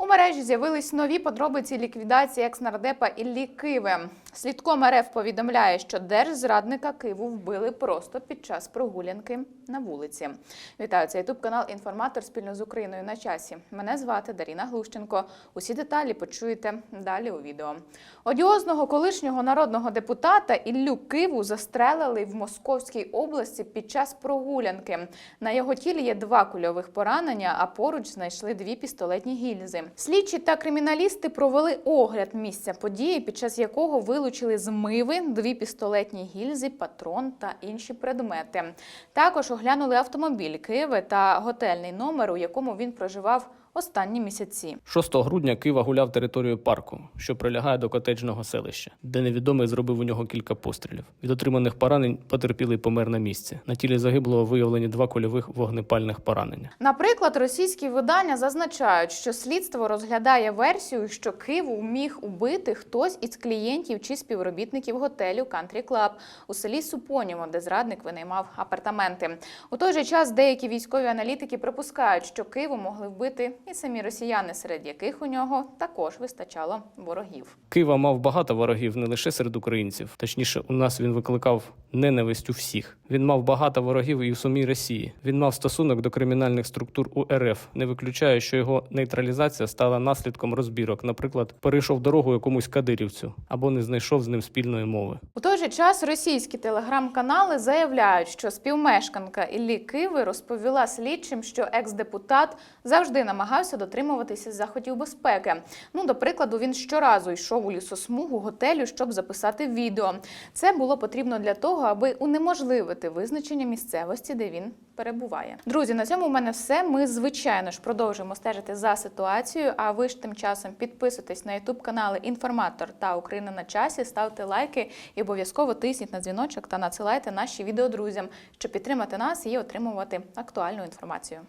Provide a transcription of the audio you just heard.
У мережі з'явились нові подробиці ліквідації екснардепа Іллі Киви. Слідком РФ повідомляє, що держзрадника Киву вбили просто під час прогулянки на вулиці. Вітаю, це ютуб канал Інформатор спільно з Україною на часі. Мене звати Даріна Глущенко. Усі деталі почуєте далі у відео. Одіозного колишнього народного депутата Іллю Киву застрелили в Московській області під час прогулянки. На його тілі є два кульових поранення, а поруч знайшли дві пістолетні гільзи. Слідчі та криміналісти провели огляд місця події, під час якого вилучили з миви дві пістолетні гільзи, патрон та інші предмети. Також оглянули автомобіль Києва та готельний номер, у якому він проживав останні місяці. 6 грудня Кива гуляв територією парку, що прилягає до котеджного селища, де невідомий зробив у нього кілька пострілів. Від отриманих поранень потерпілий помер на місці. На тілі загиблого виявлені два кульових вогнепальних поранення. Наприклад, російські видання зазначають, що слідство розглядає версію, що Киву міг убити хтось із клієнтів чи співробітників готелю Country Club у селі Супоніво, де зрадник винаймав апартаменти. У той же час деякі військові аналітики припускають, що Киву могли вбити і самі росіяни, серед яких у нього також вистачало ворогів. Кива мав багато ворогів не лише серед українців. Точніше, у нас він викликав ненависть у всіх. Він мав багато ворогів і в самій Росії. Він мав стосунок до кримінальних структур у РФ, не виключає, що його нейтралізація стала наслідком розбірок. Наприклад, перейшов дорогу якомусь кадирівцю або не знайшов з ним спільної мови. У той же час російські телеграм-канали заявляють, що співмешканка Іллі Киви розповіла слідчим, що екс-депутат завжди намагався дотримуватися заходів безпеки. Ну, до прикладу, він щоразу йшов у лісосмугу готелю, щоб записати відео. Це було потрібно для того, аби унеможливити визначення місцевості, де він перебуває. Друзі, на цьому в мене все. Ми звичайно ж продовжуємо стежити за ситуацією. А ви ж тим часом підписуйтесь на ютуб канали Інформатор та Україна на часі, ставте лайки і обов'язково тисніть на дзвіночок та надсилайте наші відео друзям, щоб підтримати нас і отримувати актуальну інформацію.